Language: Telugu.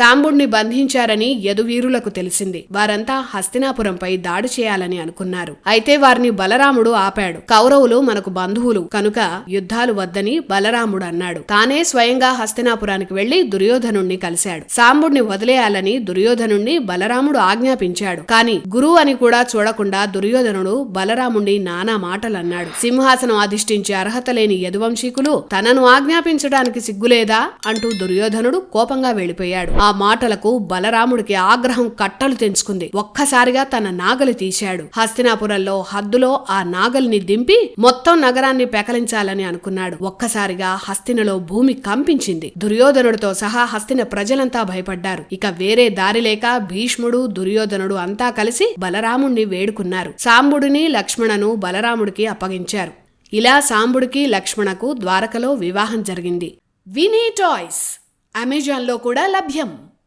సాంబుణ్ణి బంధించారని యదువీరులకు తెలిసింది. వారంతా హస్తినాపురంపై దాడి చేయాలని అనుకున్నారు. అయితే వారిని బలరాముడు ఆపాడు. కౌరవులు మనకు బంధువులు. కనుక యుద్ధాలు వద్దని బలరాముడు అన్నాడు. తానే స్వయంగా హస్తినాపురానికి వెళ్ళి దుర్యోధనుణ్ణి కలిశాడు. సాంబుణ్ణి వదిలేయాలని దుర్యోధనుణ్ణి బలరాముడు ఆజ్ఞాపించాడు. కాని గురువు అని కూడా చూడకుండా దుర్యోధనుడు బలరాముణ్ణి నానా మాటలన్నాడు. సింహాసనం అధిష్ఠించే అర్హత లేని యదువంశీకులు తనను ఆజ్ఞాపించడానికి సిగ్గులేదా? అంటూ దుర్యోధనుడు కోపంగా వెళ్ళిపోయాడు ఆ మాటలకు బలరాముడికి ఆగ్రహం కట్టలు తెంచుకుంది. ఒక్కసారిగా తన నాగలి తీశాడు. హస్తినాపురంలో హద్దులో ఆ నాగలిని దింపి మొత్తం నగరాన్ని పెకలించాలని అనుకున్నాడు. ఒక్కసారిగా హస్తినలో భూమి కంపించింది. దుర్యోధనుడితో సహా హస్తిన ప్రజలంతా భయపడ్డారు. ఇక వేరే దారి లేక భీష్ముడు దుర్యోధనుడు అంతా కలిసి బలరాముణ్ణి వేడుకున్నారు. సాంబుడిని లక్ష్మణను బలరాముడికి అప్పగించారు. ఇలా సాంబుడికి లక్ష్మణకు ద్వారకలో వివాహం జరిగింది. వినీ టాయ్స్! అమెజాన్లో కూడా లభ్యం.